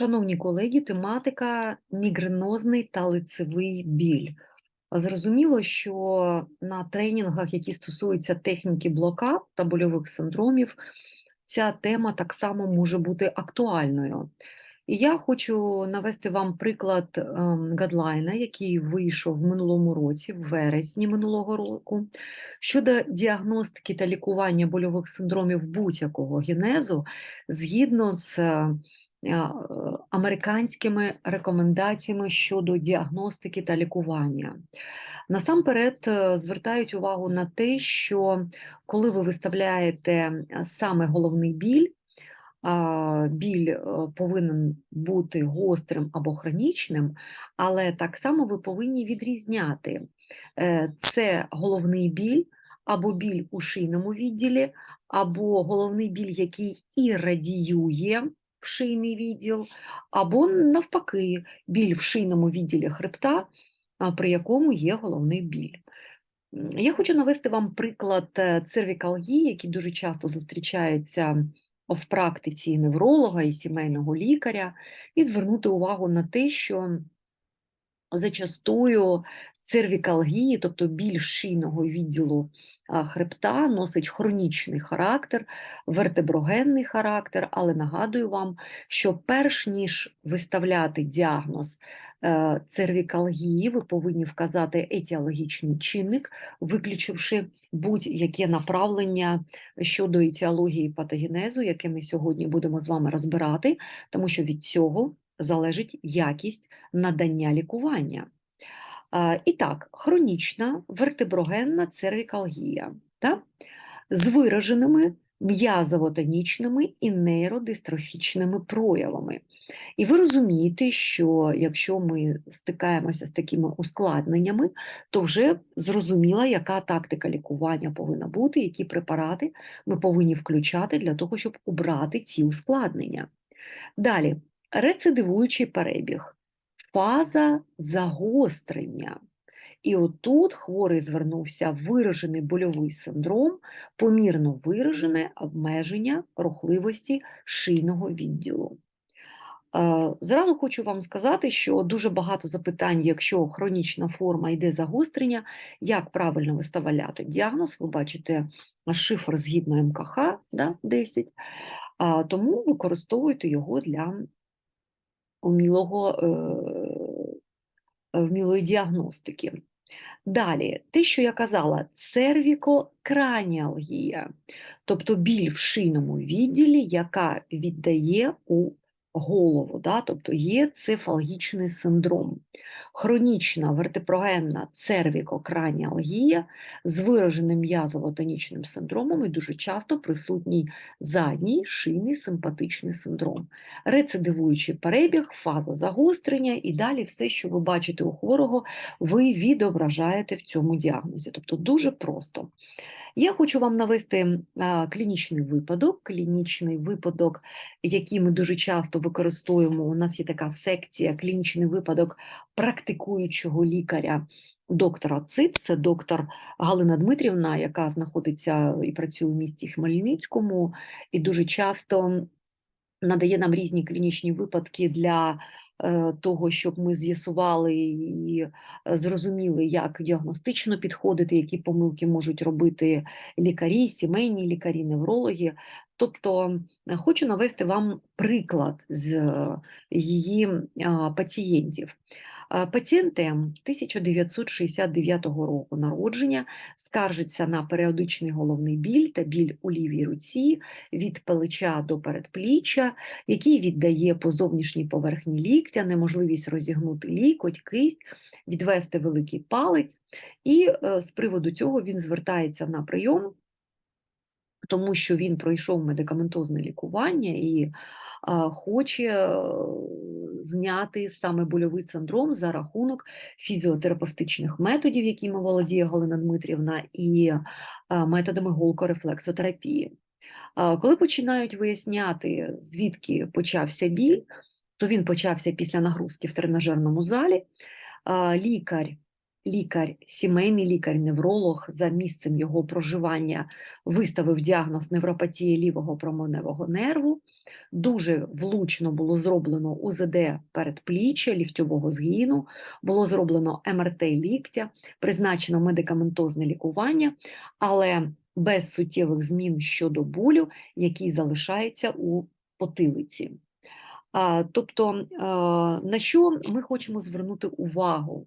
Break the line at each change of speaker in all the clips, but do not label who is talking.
Шановні колеги, тематика мігренозний та лицевий біль. Зрозуміло, що на тренінгах, які стосуються техніки блокад та больових синдромів, ця тема так само може бути актуальною. І я хочу навести вам приклад ем, гадлайна, який вийшов в минулому році, в вересні минулого року, щодо діагностики та лікування больових синдромів будь-якого генезу згідно з американськими рекомендаціями щодо діагностики та лікування. Насамперед е, звертають увагу на те, що коли ви виставляєте е, саме головний біль, біль е, повинен бути гострим або хронічним, але так само ви повинні відрізняти е, це головний біль або біль у шийному відділі, або головний біль, який і радіює в шийний відділ, або навпаки, біль в шийному відділі хребта, при якому є головний біль. Я хочу навести вам приклад е, цервікалгії, який дуже часто зустрічається в практиці і невролога і сімейного лікаря, і звернути увагу на те, що зачастую цервікалгії, тобто біль шийного відділу хребта, носить хронічний характер, вертеброгенний характер, але нагадую вам, що перш ніж виставляти діагноз е, цервікалгії, ви повинні вказати етіологічний чинник, виключивши будь-яке направлення щодо етіології патогенезу, яке ми сьогодні будемо з вами розбирати, тому що від цього залежить якість надання лікування. А, І так, хронічна вертеброгенна цервікалгія та? з вираженими м'язово-тонічними і нейродистрофічними проявами. І ви розумієте, що якщо ми стикаємося з такими ускладненнями, то вже зрозуміло, яка тактика лікування повинна бути, які препарати ми повинні включати для того, щоб убрати ці ускладнення. Далі, рецидивуючий перебіг, фаза загострення. І отут хворий звернувся виражений больовий синдром, помірно виражене обмеження рухливості шийного відділу. Е, Зразу хочу вам сказати, що дуже багато запитань, якщо хронічна форма йде загострення, як правильно виставляти діагноз, ви бачите шифр згідно МКХ да, 10, тому використовуйте його для умілого, е, вмілої діагностики. Далі, те, що я казала, цервікокраніалгія, тобто біль в шийному відділі, яка віддає у голову, да? тобто є цефалгічний синдром. Хронічна вертепрогенна цервікокраніалгія з вираженим м'язово-тонічним синдромом і дуже часто присутній задній шийний симпатичний синдром. Рецидивуючий перебіг, фаза загострення і далі все, що ви бачите у хворого, ви відображаєте в цьому діагнозі. Тобто дуже просто. Я хочу вам навести клінічний випадок. Клінічний випадок, який ми дуже часто використовуємо. У нас є така секція клінічний випадок практикуючого лікаря. Доктора ЦИП, це доктор Галина Дмитрівна, яка знаходиться і працює у місті Хмельницькому, і дуже часто надає нам різні клінічні випадки для е, того, щоб ми з'ясували і е, зрозуміли, як діагностично підходити, які помилки можуть робити лікарі, сімейні лікарі, неврологи. Тобто е, хочу навести вам приклад з її пацієнтів. Пацієнт М 1969 року народження скаржиться на періодичний головний біль та біль у лівій руці від плеча до передпліччя, який віддає по зовнішній поверхні ліктя, неможливість розігнути лікоть, кисть, відвести великий палець, і е, з приводу цього він звертається на прийом. Тому що він пройшов медикаментозне лікування і хоче е, зняти саме больовий синдром за рахунок фізіотерапевтичних методів, якими володіє Галина Дмитрівна, і а, методами голкорефлексотерапії. Коли починають виясняти, звідки почався біль, то він почався після нагрузки в тренажерному залі. Лікар лікар, сімейний лікар-невролог за місцем його проживання виставив діагноз невропатії лівого променевого нерву. Дуже влучно було зроблено УЗД передпліччя, ліктьового згину, було зроблено МРТ ліктя, призначено медикаментозне лікування, але без суттєвих змін щодо болю, який залишається у потилиці. Тобто, а, на що ми хочемо звернути увагу?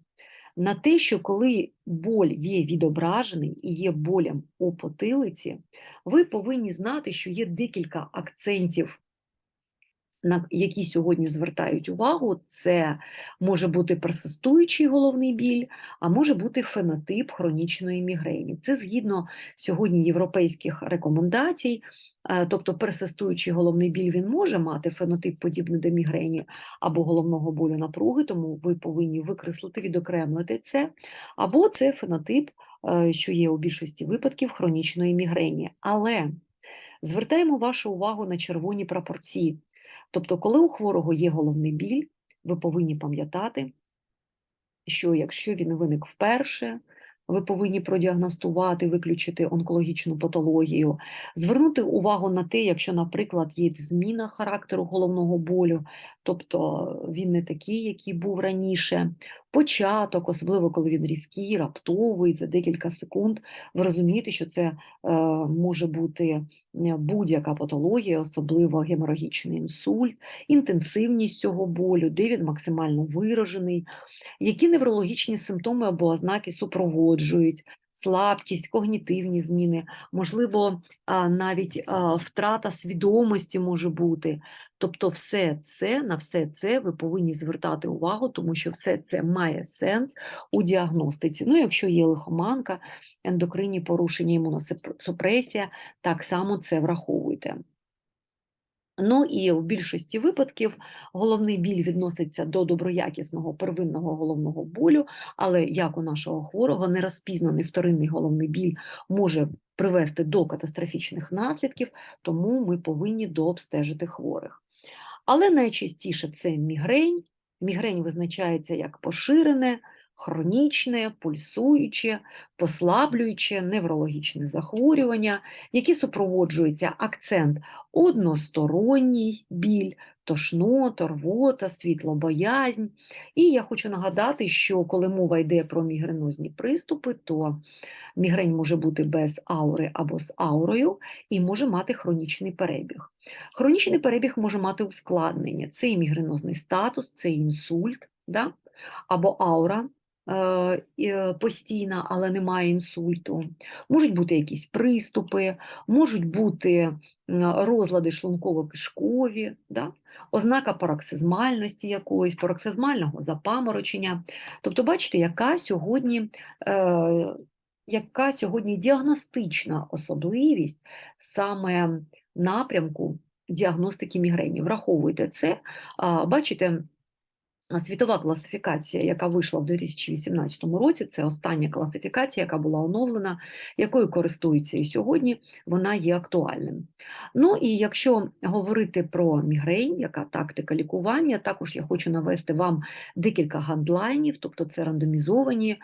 На те, що коли боль є відображений і є болем у потилиці, ви повинні знати, що є декілька акцентів на які сьогодні звертають увагу, це може бути персистуючий головний біль, а може бути фенотип хронічної мігрені. Це згідно сьогодні європейських рекомендацій. е, Тобто персистуючий головний біль він може мати фенотип подібний до мігрені або головного болю напруги, тому ви повинні викреслити, відокремлити це, або це фенотип, е, що є у більшості випадків хронічної мігрені. Але звертаємо вашу увагу на червоні прапорці. Тобто, коли у хворого є головний біль, ви повинні пам'ятати, що якщо він виник вперше, ви повинні продіагностувати, виключити онкологічну патологію, звернути увагу на те, якщо, наприклад, є зміна характеру головного болю, тобто він не такий, який був раніше, початок, особливо коли він різкий, раптовий, за декілька секунд, ви розумієте, що це е, може бути будь-яка патологія, особливо геморагічний інсульт, інтенсивність цього болю, де він максимально виражений, які неврологічні симптоми або ознаки супроводжують, слабкість, когнітивні зміни, можливо, навіть втрата свідомості може бути. Тобто, все це на все це ви повинні звертати увагу, тому що все це має сенс у діагностиці. Ну, якщо є лихоманка, ендокринні порушення, імуносупресія, так само це враховуйте. Ну і в більшості випадків головний біль відноситься до доброякісного первинного головного болю, але як у нашого хворого нерозпізнаний вторинний головний біль може привести до катастрофічних наслідків, тому ми повинні дообстежити хворих. Але найчастіше це мігрень. Мігрень визначається як поширене, хронічне, пульсуюче, послаблююче неврологічне захворювання, які супроводжуються акцент односторонній біль, тошнота, рвота, світлобоязнь. І я хочу нагадати, що коли мова йде про мігренозні приступи, то мігрень може бути без аури або з аурою і може мати хронічний перебіг. Хронічний перебіг може мати ускладнення: це і мігренозний статус, це і інсульт, да? або аура постійна, але немає інсульту. Можуть бути якісь приступи, можуть бути розлади шлунково-кишкові, да? ознака пароксизмальності якоїсь, пароксизмального запаморочення. Тобто, бачите, яка сьогодні. Е, яка сьогодні діагностична особливість саме напрямку діагностики мігрені? Враховуйте це. Бачите, Світова класифікація, яка вийшла в 2018 році, це остання класифікація, яка була оновлена, якою користуються і сьогодні, вона є актуальним. Ну і якщо говорити про мігрень, яка тактика лікування, також я хочу навести вам декілька гандлайнів, тобто це рандомізовані,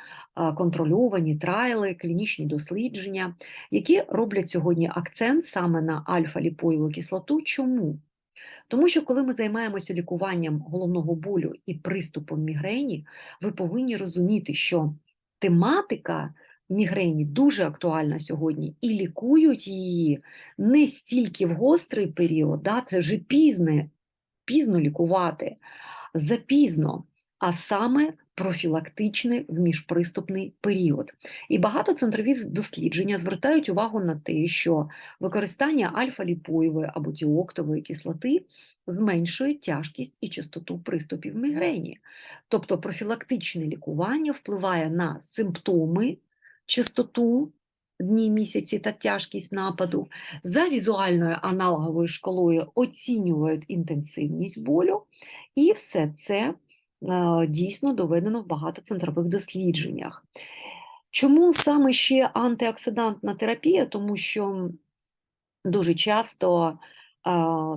контрольовані трайли, клінічні дослідження, які роблять сьогодні акцент саме на альфа-ліпоїву кислоту. Чому? Тому що коли ми займаємося лікуванням головного болю і приступом мігрені, ви повинні розуміти, що тематика мігрені дуже актуальна сьогодні, і лікують її не стільки в гострий період, да, це вже пізне, пізно лікувати, запізно, а саме профілактичний в міжприступний період. І багато центрові дослідження звертають увагу на те, що використання альфа-ліпоєвої або діоктової кислоти зменшує тяжкість і частоту приступів мігрені. Тобто профілактичне лікування впливає на симптоми, частоту дні, місяці та тяжкість нападу. За візуальною аналоговою шкалою оцінюють інтенсивність болю, і все це дійсно доведено в багато центрових дослідженнях. Чому саме ще антиоксидантна терапія? Тому що дуже часто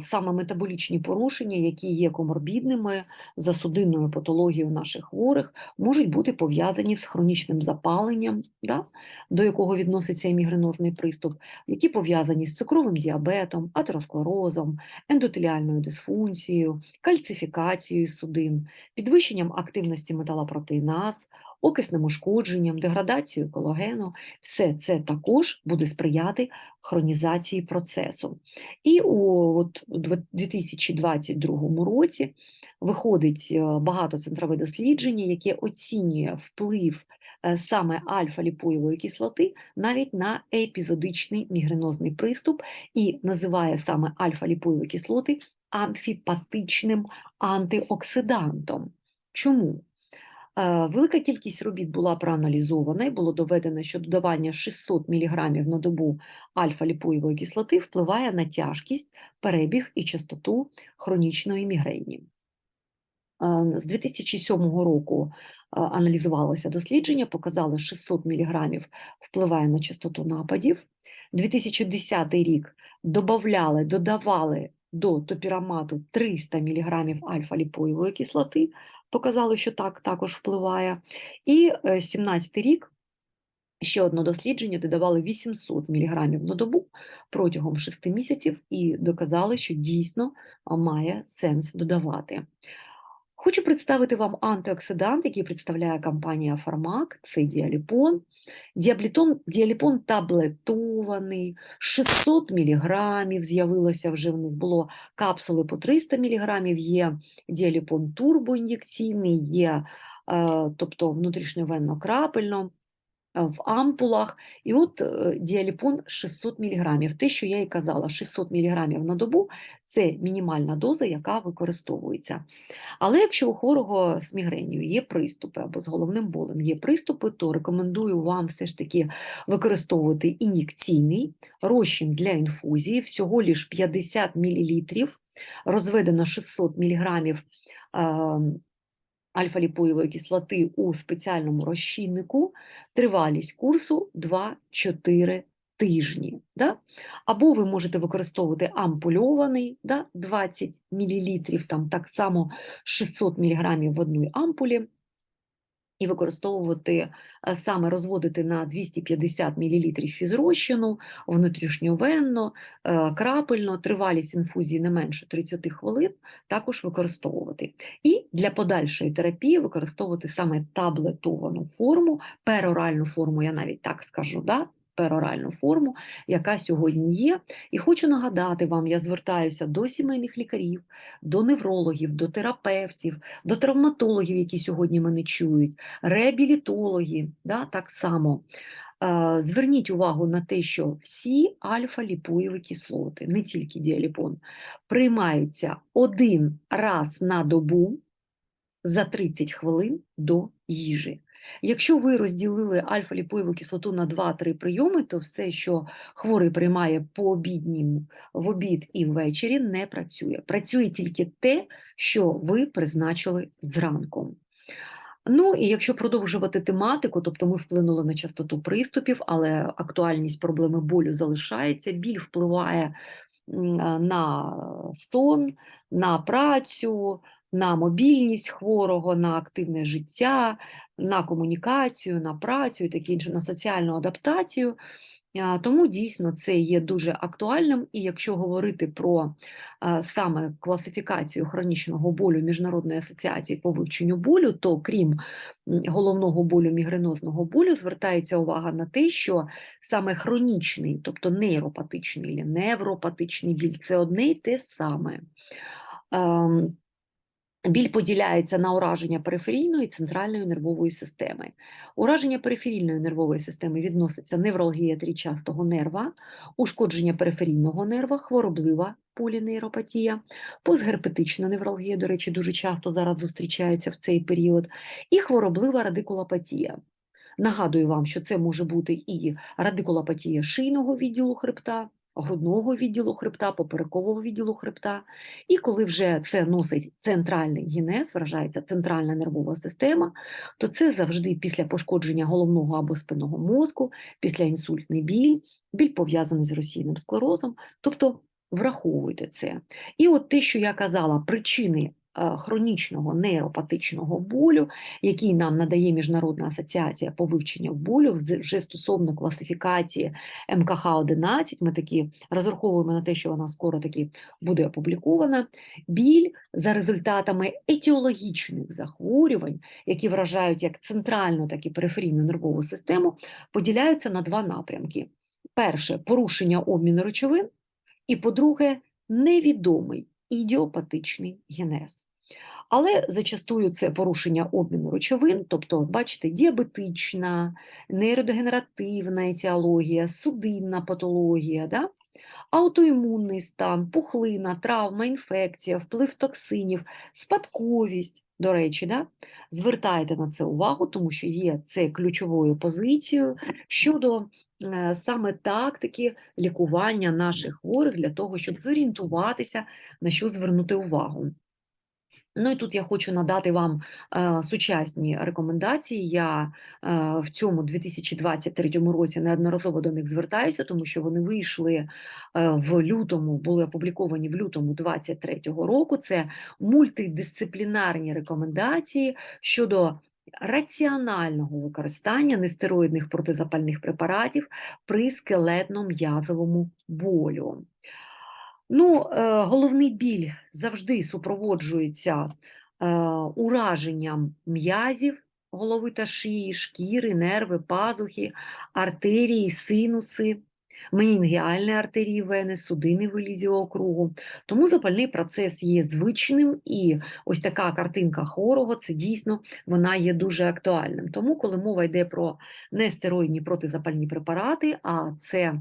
саме метаболічні порушення, які є коморбідними за судинною патологією наших хворих, можуть бути пов'язані з хронічним запаленням, да, до якого відноситься імігренозний приступ, які пов'язані з цукровим діабетом, атеросклерозом, ендотеліальною дисфункцією, кальцифікацією судин, підвищенням активності металопротеїназ, окисним ушкодженням, деградацією колагену. Все це також буде сприяти хронізації процесу. І у от, 2022 році виходить е, багатоцентрове дослідження, яке оцінює вплив е, саме альфа-ліпоєвої кислоти навіть на епізодичний мігренозний приступ і називає саме альфа-ліпоєві кислоти амфіпатичним антиоксидантом. Чому? Е, Велика кількість робіт була проаналізована і було доведено, що додавання 600 мг на добу альфа-ліпоєвої кислоти впливає на тяжкість, перебіг і частоту хронічної мігрені. Е, З 2007 року е, аналізувалося дослідження, показало, 600 мг впливає на частоту нападів. 2010 рік добавляли, додавали до топірамату 300 мг альфа-ліпоєвої кислоти, показали, що так також впливає. І 2017 рік ще одне дослідження додавали 800 мг на добу протягом 6 місяців і доказали, що дійсно має сенс додавати. Хочу представити вам антиоксидант, який представляє компанія Фармак, це діаліпон. Діаблітон, діаліпон таблетований, 600 мг з'явилося вже в них. Було капсули по 300 мг, є діаліпон турбоін'єкційний, є е, тобто внутрішньовенно крапельно е, в ампулах. І от діаліпон 600 мг. Те, що я і казала, 600 мг на добу це мінімальна доза, яка використовується. Але якщо у хворого з мігренію є приступи або з головним болем є приступи, то рекомендую вам все ж таки використовувати ін'єкційний розчин для інфузії, всього лиш 50 мл, розведено 600 мг альфа-ліпоєвої кислоти у спеціальному розчиннику, тривалість курсу 2-4 тижні. Да? Або ви можете використовувати ампульований да? 20 мл, там так само 600 мг в одній ампулі, і використовувати е, саме розводити на 250 мл фізрозчину, внутрішньовенно, е, крапельно, тривалість інфузії не менше 30 хвилин, також використовувати. І для подальшої терапії використовувати саме таблетовану форму, пероральну форму, я навіть так скажу. да? Пероральну форму, яка сьогодні є. І хочу нагадати вам, я звертаюся до сімейних лікарів, до неврологів, до терапевтів, до травматологів, які сьогодні мене чують, реабілітологи, да, так само. Зверніть увагу на те, що всі альфа-ліпоєві кислоти, не тільки діаліпон, приймаються один раз на добу за 30 хвилин до їжі. Якщо ви розділили альфа-ліпоєву кислоту на 2-3 прийоми, то все, що хворий приймає по обіднім в обід і ввечері, не працює. Працює тільки те, що ви призначили зранку. Ну і якщо продовжувати тематику, тобто ми вплинули на частоту приступів, але актуальність проблеми болю залишається, біль впливає на сон, на працю, на мобільність хворого, на активне життя, на комунікацію, на працю і таке інше, на соціальну адаптацію. Тому дійсно це є дуже актуальним, і якщо говорити про саме класифікацію хронічного болю Міжнародної асоціації по вивченню болю, то крім головного болю мігренозного болю, звертається увага на те, що саме хронічний, тобто нейропатичний або невропатичний біль це одне й те саме. Біль поділяється на ураження периферійної і центральної нервової системи. Ураження периферійної нервової системи відноситься невралгія трічастого нерва, ушкодження периферійного нерва, хвороблива полінейропатія, постгерпетична невралгія, до речі, дуже часто зараз зустрічається в цей період, і хвороблива радикулопатія. Нагадую вам, що це може бути і радикулопатія шийного відділу хребта, грудного відділу хребта, поперекового відділу хребта. І коли вже це носить центральний гінез, вражається центральна нервова система, то це завжди після пошкодження головного або спинного мозку, після інсультний біль, біль пов'язаний з російним склерозом, тобто враховуйте це. І от те, що я казала, причини хронічного нейропатичного болю, який нам надає Міжнародна асоціація по вивченню болю вже стосовно класифікації МКХ-11, ми такі розраховуємо на те, що вона скоро таки буде опублікована. Біль за результатами етіологічних захворювань, які вражають як центральну, так і периферійну нервову систему, поділяються на два напрямки: перше порушення обміну речовин, і, по-друге, невідомий ідіопатичний генез. Але зачастую це порушення обміну речовин, тобто, бачите, діабетична, нейродегенеративна етіологія, судинна патологія, да? Аутоімунний стан, пухлина, травма, інфекція, вплив токсинів, спадковість. До речі, да? звертайте на це увагу, тому що є це ключовою позицією щодо е, саме тактики лікування наших хворих для того, щоб зорієнтуватися, на що звернути увагу. Ну і тут я хочу надати вам е, сучасні рекомендації. Я е, в цьому 2023 році неодноразово до них звертаюся, тому що вони вийшли е, в лютому, були опубліковані в лютому 2023 року. Це мультидисциплінарні рекомендації щодо раціонального використання нестероїдних протизапальних препаратів при скелетно-м'язовому болю. Ну, е, головний біль завжди супроводжується е, ураженням м'язів голови та шиї, шкіри, нерви, пазухи, артерії, синуси, менінгіальні артерії вени, судини вилізівого кругу. Тому запальний процес є звичним, і ось така картинка хворого, це дійсно вона є дуже актуальним. Тому, коли мова йде про нестероїдні протизапальні препарати, а це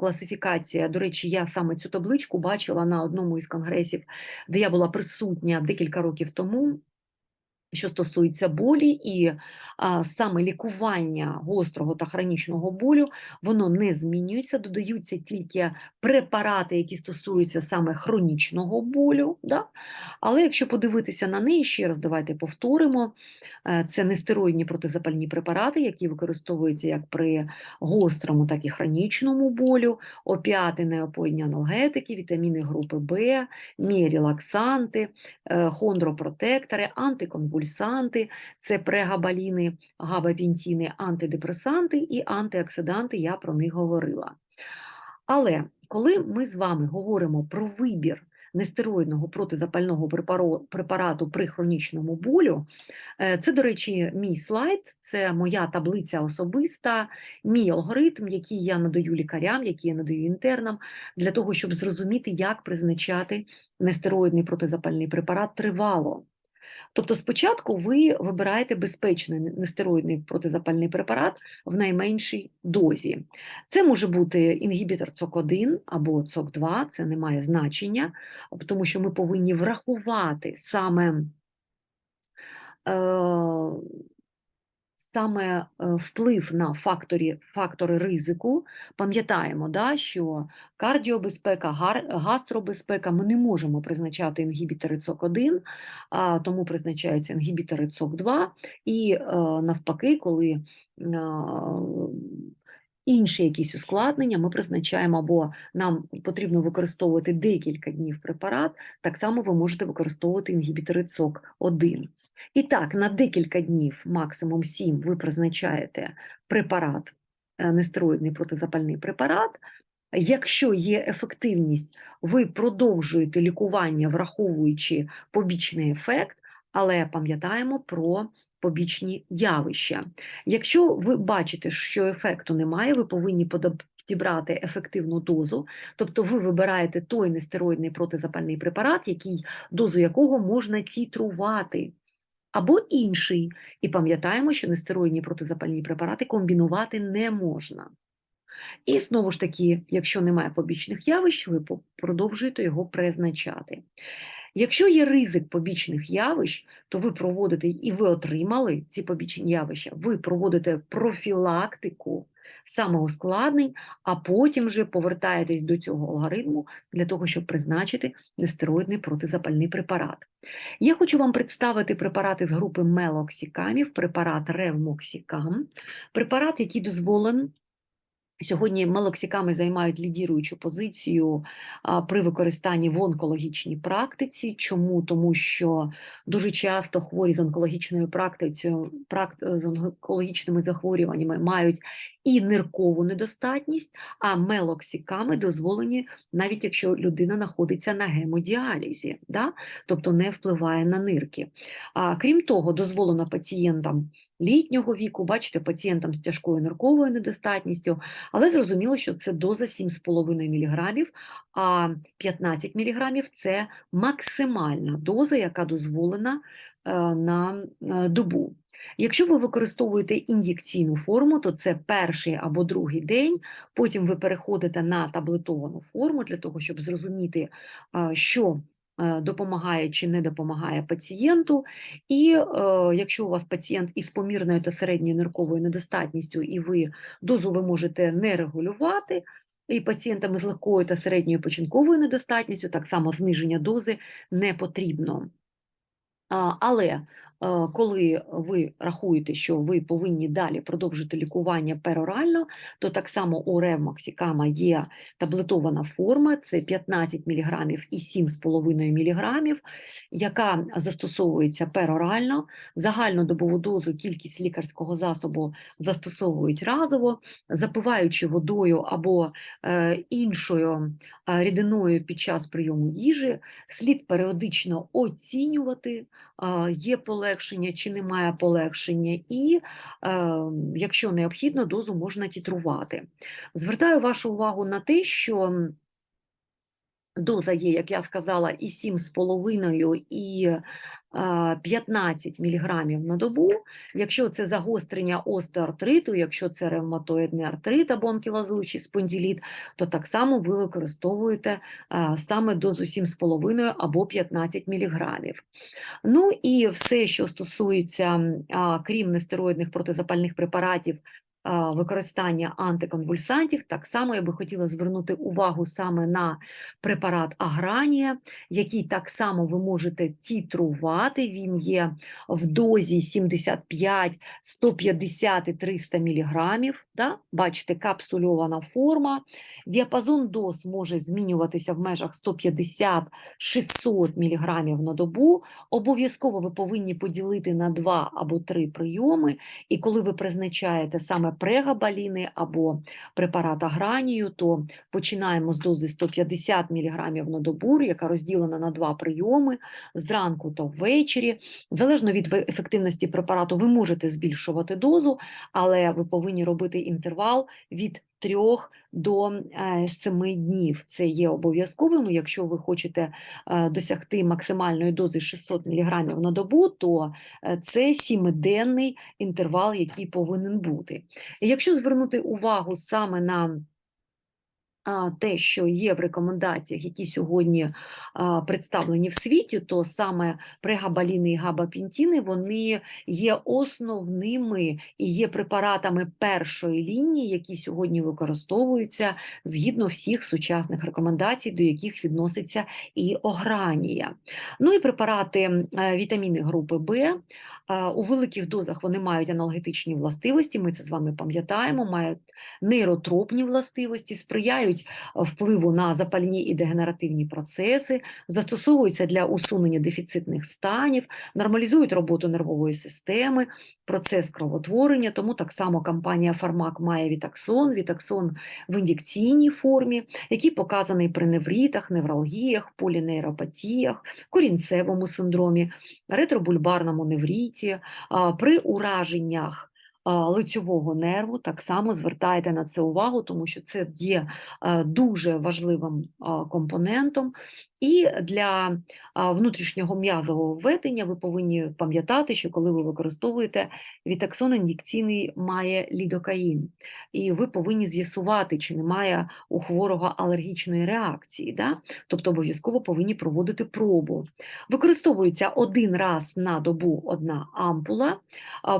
класифікація. До речі, я саме цю табличку бачила на одному із конгресів, де я була присутня декілька років тому. Що стосується болі, і а, саме лікування гострого та хронічного болю, воно не змінюється, додаються тільки препарати, які стосуються саме хронічного болю. Да? Але якщо подивитися на неї, ще раз давайте повторимо: е, це нестероїдні протизапальні препарати, які використовуються як при гострому, так і хронічному болю, опіати, неопоїдні аналгетики, вітаміни групи В, мієрелаксанти, е, хондропротектори, антиконвульсанти, це прегабаліни, габапінтіни, антидепресанти і антиоксиданти, я про них говорила. Але коли ми з вами говоримо про вибір нестероїдного протизапального препарату при хронічному болю, е, це, до речі, мій слайд, це моя таблиця особиста, мій алгоритм, який я надаю лікарям, який я надаю інтернам, для того, щоб зрозуміти, як призначати нестероїдний протизапальний препарат тривало. Тобто спочатку ви вибираєте безпечний нестероїдний протизапальний препарат в найменшій дозі. Це може бути інгібітор ЦОК1 або ЦОК2, це не має значення, тому що ми повинні врахувати саме е, саме е, вплив на факторі, фактори ризику. Пам'ятаємо, да, що кардіобезпека, гастробезпека, ми не можемо призначати інгібітори ЦОК1, а тому призначаються інгібітори ЦОК2, і е, навпаки, коли е, інші якісь ускладнення, ми призначаємо або нам потрібно використовувати декілька днів препарат, так само ви можете використовувати інгібітори ЦОК1. І так, на декілька днів, максимум 7, ви призначаєте препарат, е, нестероїдний протизапальний препарат. Якщо є ефективність, ви продовжуєте лікування, враховуючи побічний ефект, але пам'ятаємо про побічні явища. Якщо ви бачите, що ефекту немає, ви повинні підібрати ефективну дозу, тобто ви вибираєте той нестероїдний протизапальний препарат, який, дозу якого можна тітрувати. Або інший, і пам'ятаємо, що нестероїдні протизапальні препарати комбінувати не можна. І знову ж таки, якщо немає побічних явищ, ви продовжуєте його призначати. Якщо є ризик побічних явищ, то ви проводите і ви отримали ці побічні явища, ви проводите профілактику самоускладнень, а потім вже повертаєтесь до цього алгоритму для того, щоб призначити нестероїдний протизапальний препарат. Я хочу вам представити препарати з групи мелоксикамів, препарат ревмоксикам, препарат, який дозволен Сьогодні мелоксиками займають лідіруючу позицію при використанні в онкологічній практиці. Чому? Тому що дуже часто хворі з онкологічною практицею, прак, з онкологічними захворюваннями мають і ниркову недостатність, а мелоксиками дозволені, навіть якщо людина знаходиться на гемодіалізі, да? тобто не впливає на нирки. А крім того, дозволено пацієнтам літнього віку, бачите, пацієнтам з тяжкою нирковою недостатністю. Але зрозуміло, що це доза 7,5 мг, а 15 мг – це максимальна доза, яка дозволена е, на е, добу. Якщо ви використовуєте ін'єкційну форму, то це перший або другий день, потім ви переходите на таблетовану форму для того, щоб зрозуміти, е, що допомагає чи не допомагає пацієнту. І е, якщо у вас пацієнт із помірною та середньою нирковою недостатністю, і ви дозу ви можете не регулювати, і пацієнтами з легкою та середньою починковою недостатністю, так само зниження дози не потрібно. Але Е, коли ви рахуєте, що ви повинні далі продовжити лікування перорально, то так само у ревмоксикама є таблетована форма, це 15 мг і 7,5 мг, яка застосовується перорально, загальну добову дозу, кількість лікарського засобу застосовують разово, запиваючи водою або е, іншою е, рідиною під час прийому їжі, слід періодично оцінювати, є полегшення полегшення чи немає полегшення, і, е, якщо необхідно, дозу можна тітрувати. Звертаю вашу увагу на те, що доза є, як я сказала, і 7,5, і 15 мг на добу. Якщо це загострення остеоартриту, якщо це ревматоїдний артрит або анкілозуючий спонділіт, то так само ви використовуєте саме дозу 7,5 або 15 мг. Ну і все, що стосується, крім нестероїдних протизапальних препаратів, використання антиконвульсантів. Так само я би хотіла звернути увагу саме на препарат Агранія, який так само ви можете тітрувати. Він є в дозі 75, 150 і 300 мг. Да? Бачите, капсульована форма. Діапазон доз може змінюватися в межах 150-600 мг на добу. Обов'язково ви повинні поділити на 2 або 3 прийоми, і коли ви призначаєте саме прегабаліни або препарата гранію, то починаємо з дози 150 мг на добу, яка розділена на два прийоми зранку та ввечері. Залежно від ефективності препарату, ви можете збільшувати дозу, але ви повинні робити інтервал від 3 до 7 е, днів. Це є обов'язковим. Якщо ви хочете е, досягти максимальної дози 600 мг на добу, то е, це 7-денний інтервал, який повинен бути. Якщо звернути увагу саме на те, що є в рекомендаціях, які сьогодні представлені в світі, то саме прегабаліни і габапінтіни вони є основними і є препаратами першої лінії, які сьогодні використовуються згідно всіх сучасних рекомендацій, до яких відноситься і огранія. Ну і препарати вітаміни групи Б у великих дозах вони мають аналгетичні властивості. Ми це з вами пам'ятаємо, мають нейротропні властивості, сприяють сприяють е, впливу на запальні і дегенеративні процеси, застосовуються для усунення дефіцитних станів, нормалізують роботу нервової системи, процес кровотворення. Тому так само компанія Фармак має вітаксон, вітаксон в ін'єкційній формі, який показаний при неврітах, невралгіях, полінейропатіях, корінцевому синдромі, ретробульбарному невріті, при ураженнях лицьового нерву. Так само звертайте на це увагу, тому що це є дуже важливим компонентом. І для внутрішнього м'язового введення ви повинні пам'ятати, що коли ви використовуєте вітаксон ін'єкційний має лідокаїн, і ви повинні з'ясувати, чи немає у хворого алергічної реакції. Да? Тобто обов'язково повинні проводити пробу. Використовується один раз на добу одна ампула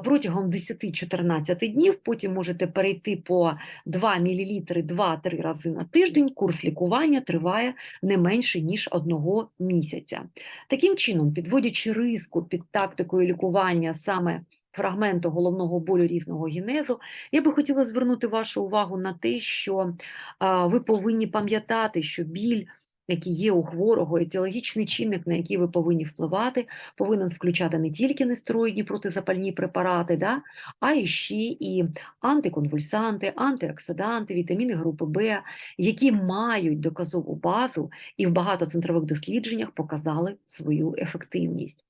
протягом 10-14 днів. Потім можете перейти по 2 мл 2-3 рази на тиждень. Курс лікування триває не менше ніж одного місяця. Таким чином, підводячи риску під тактикою лікування саме фрагменту головного болю різного генезу, я би хотіла звернути вашу увагу на те, що ви повинні пам'ятати, що біль, який є у хворого, етіологічний чинник, на який ви повинні впливати, повинен включати не тільки нестероїдні протизапальні препарати, да, а і ще і антиконвульсанти, антиоксиданти, вітаміни групи Б, які мають доказову базу і в багатоцентрових дослідженнях показали свою ефективність.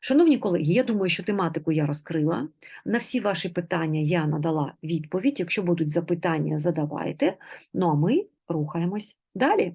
Шановні колеги, я думаю, що тематику я розкрила. На всі ваші питання я надала відповідь. Якщо будуть запитання, задавайте. Ну а ми рухаємось далі.